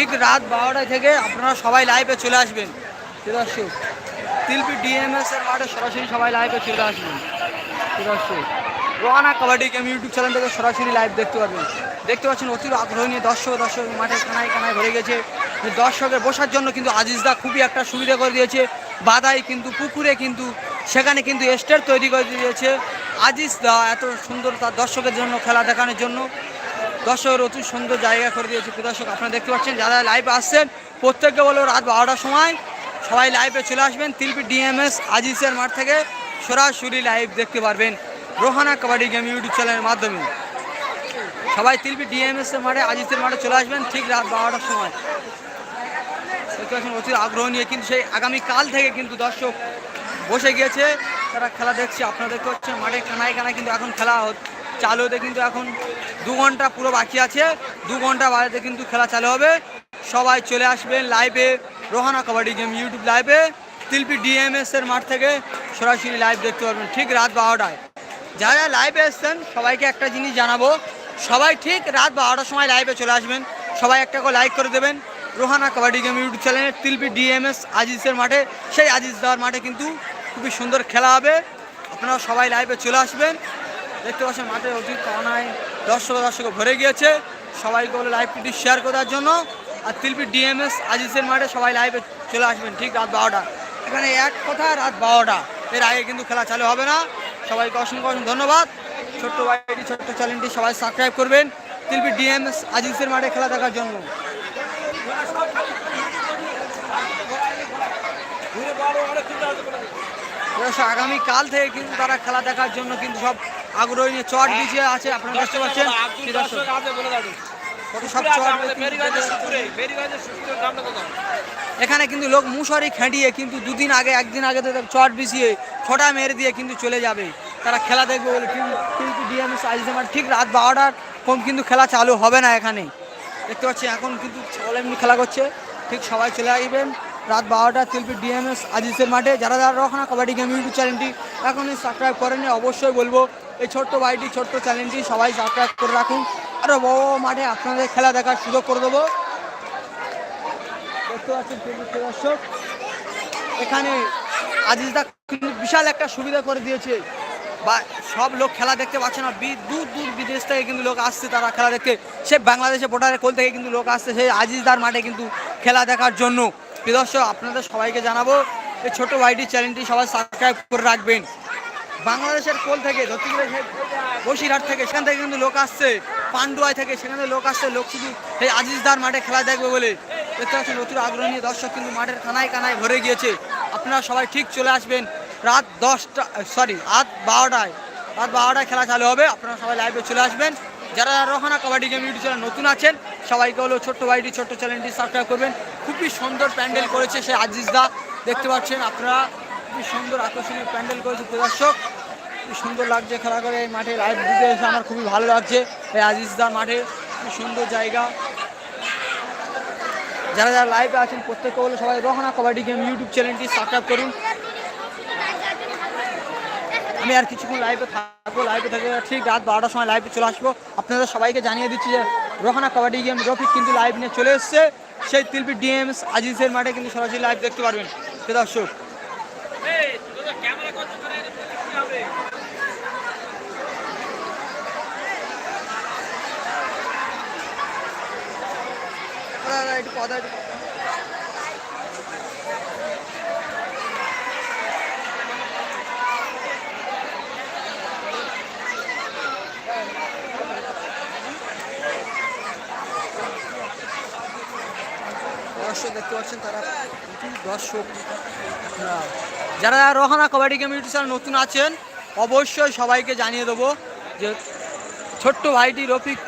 ঠিক রাত বারোটা থেকে আপনারা সবাই লাইভে চলে আসবেন। দর্শক তিলপি ডিএমএস এর মাঠে সরাসরি সবাই লাইভে চলে আসবেন। দর্শক Rohana kabaddi game YouTube channel থেকে সরাসরি লাইভ দেখতে পারবেন। দেখতে পাচ্ছেন অতি আগ্রহ নিয়ে দর্শক দর্শক মাঠে কানায় কানায় ভরে গেছে। দর্শকের বসার জন্য কিন্তু আজিজদা খুবই একটা সুবিধা করে দিয়েছে। বাদাই কিন্তু, পুকুরে কিন্তু, সেখানে কিন্তু স্টেট তৈরি করে দিয়েছে। আজিজ দা এত সুন্দর তার দর্শকের জন্য, খেলা দেখানোর জন্য। দর্শকের অতি সুন্দর জায়গা করে দিয়েছে দর্শক আপনারা দেখতে পাচ্ছেন, যারা লাইভে আসছেন, প্রত্যেককে বলো রাত বারোটার সময় সবাই লাইভে চলে আসবেন। তিলপি ডিএমএস আজিজের মাঠ থেকে সরাসরি লাইভ দেখতে পারবেন রোহানা কাবাডি গেম ইউটিউব চ্যানেলের মাধ্যমে। সবাই তিলপি ডিএমএস এর মাঠে, আজিজের মাঠে চলে আসবেন ঠিক রাত বারোটার সময়। দেখতে পাচ্ছেন, অতি আগ্রহ নিয়ে কিন্তু সেই আগামী কাল থেকে কিন্তু দর্শক বসে গিয়েছে। তারা খেলা দেখছে, আপনারা দেখতে পাচ্ছেন, মাঠে কানায় কানায় কিন্তু এখন খেলা হচ্ছে। চালু হতে কিন্তু এখন দু ঘণ্টা পুরো বাকি আছে। দু ঘণ্টা বাড়িতে কিন্তু খেলা চালু হবে। সবাই চলে আসবেন লাইভে রোহানা কাবাডি গেম ইউটিউব লাইভে তিলপি ডিএমএস এর মাঠ থেকে সরাসরি লাইভ দেখতে পারবেন ঠিক রাত বারোটায়। যারা যারা লাইভে এসছেন, সবাইকে একটা জিনিস জানাব, সবাই ঠিক রাত বারোটার সময় লাইভে চলে আসবেন। সবাই একটা করে লাইক করে দেবেন। রোহানা কাবাডি গেম ইউটিউব চ্যানেলের তিলপি ডিএমএস আজিজের মাঠে। সেই আজিজ দেওয়ার মাঠে কিন্তু খুবই সুন্দর খেলা হবে। আপনারা সবাই লাইভে চলে আসবেন। দেখতে পাচ্ছেন মাঠে অধিক কানায় দর্শক দর্শক ভরে গিয়েছে। সবাইকে বলে লাইভটি শেয়ার করার জন্য। আর তিলপি ডিএমএস আজিজের মাঠে সবাই লাইভে চলে আসবেন ঠিক রাত বারোটা। এখানে এক কথা রাত বারোটা। এর আগে কিন্তু খেলা চালু হবে না। সবাইকে অসংখ্য অসংখ্য ধন্যবাদ। ছোট্ট বাইটি ছোট্ট চ্যানেলটি সবাই সাবস্ক্রাইব করবেন। তিলপি ডিএমএস আজিজের মাঠে খেলা দেখার জন্য। দর্শক, আগামী কাল থেকে কিন্তু তারা খেলা দেখার জন্য কিন্তু সব আগ্রহী নিয়ে চট বিছিয়ে আছে আপনারা দেখতে পাচ্ছেন। এখানে কিন্তু লোক মুশারি খেঁটিয়ে কিন্তু দুদিন আগে একদিন আগে তো চট বিছিয়ে ছটা মেরে দিয়ে কিন্তু চলে যাবে। তারা খেলা দেখবে বলে কিন্তু ডিএমএস আজিজে মাঠ ঠিক রাত বারোটার কম কিন্তু খেলা চালু হবে না এখানে। দেখতে পাচ্ছি এখন কিন্তু এমনি খেলা করছে। ঠিক সবাই চলে আসবেন। রাত বারোটা তিলপি ডিএমএস আজিজের মাঠে। যারা যারা রকম কবাডি গেম ইউটিউব চ্যানেলটি এখনই সাবস্ক্রাইব করেনি অবশ্যই বলব এই ছোট্ট বাড়িটি, ছোট্ট চ্যানেলটি সবাই সাবস্ক্রাইব করে রাখুন। আরও বড় মাঠে আপনাদের খেলা দেখার সুযোগ করে দেবো। দেখতে পাচ্ছেন দর্শক, এখানে আজিজদা বিশাল একটা সুবিধা করে দিয়েছে। বা সব লোক খেলা দেখতে পাচ্ছে না দূর দূর বিদেশ থেকে কিন্তু লোক আসছে তারা খেলা দেখতে। সে বাংলাদেশে ভোটারের কোল থেকে কিন্তু লোক আসছে, সেই আজিজদার মাঠে কিন্তু খেলা দেখার জন্য। দর্শক, আপনাদের সবাইকে জানাব, এই ছোট ভাইটি চ্যানেলটি সবাই সাবস্ক্রাইব করে রাখবেন। বাংলাদেশের কোল থেকে ধরতে বসিরহাট থেকে, সেখান থেকে কিন্তু লোক আসছে। পান্ডুয়ায় থেকে, সেখানে লোক আসছে, লোক শুধু এই আজিজদার মাঠে খেলা দেখবে বলে দেখতে পাচ্ছেন নতুন আগ্রহ নিয়ে দর্শক কিন্তু মাঠের কানায় কানায় ভরে গিয়েছে। আপনারা সবাই ঠিক চলে আসবেন। রাত দশটা সরি রাত বারোটায় রাত বারোটায় খেলা চালু হবে। আপনারা সবাই লাইভে চলে আসবেন। যারা Rohana kabaddi game YouTube channel নতুন আছেন, সবাইকে হলো ছোট্ট বাড়িটি ছোট্ট চ্যানেলটি সাবস্ক্রাইব করবেন। খুবই সুন্দর প্যান্ডেল করেছে সে আজিজদা। দেখতে পাচ্ছেন আপনারা খুবই সুন্দর আকর্ষণীয় প্যান্ডেল করেছে প্রিয় দর্শক। খুব সুন্দর লাগছে খেলা করে এই মাঠে লাইভ দিতে এসে আমার খুবই ভালো লাগছে। এই আজিজদার মাঠে খুব সুন্দর জায়গা। যারা যারা লাইভে আছেন প্রত্যেককে বলে সবাই রহনা কাবাডি গেম ইউটিউব চ্যানেলটি সাবস্ক্রাইব করুন। আমি আর কিছুক্ষণ লাইভে থাকব লাইভে থেকে ঠিক রাত বারোটার সময় লাইভে চলে আসব। আপনাদের সবাইকে জানিয়ে দিচ্ছি যে রোহানা কাবাডি গেম রফিক কিন্তু লাইভ নিয়ে চলে এসছে। সেই তিলপি ডিএমস আজিজের মাঠে কিন্তু সরাসরি লাইভ দেখতে পারবেন। দর্শক একটু একটু দর্শক দেখতে পাচ্ছেন তারা দর্শক। আপনারা যারা Rohana kabaddi game YouTube channel নতুন আছেন অবশ্যই সবাইকে জানিয়ে দেবো যে ছোট্ট ভাইটি রফিক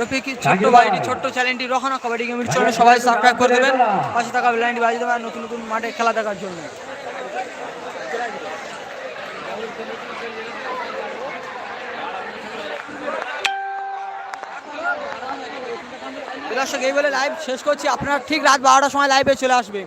রফিক ছোট্ট ভাইটি ছোট্ট চ্যানেলটি রোহানা কাবাডি ইউটিউব চ্যানেল সবাই সাবস্ক্রাইব করে দেবেন। পাশে থাকা বেলাইনটি বাজিয়ে দেবেন নতুন নতুন মাঠে খেলা দেখার জন্য। দর্শক এই বলে লাইভ শেষ করছি। আপনারা ঠিক রাত বারোটার সময় লাইভে চলে আসবেন।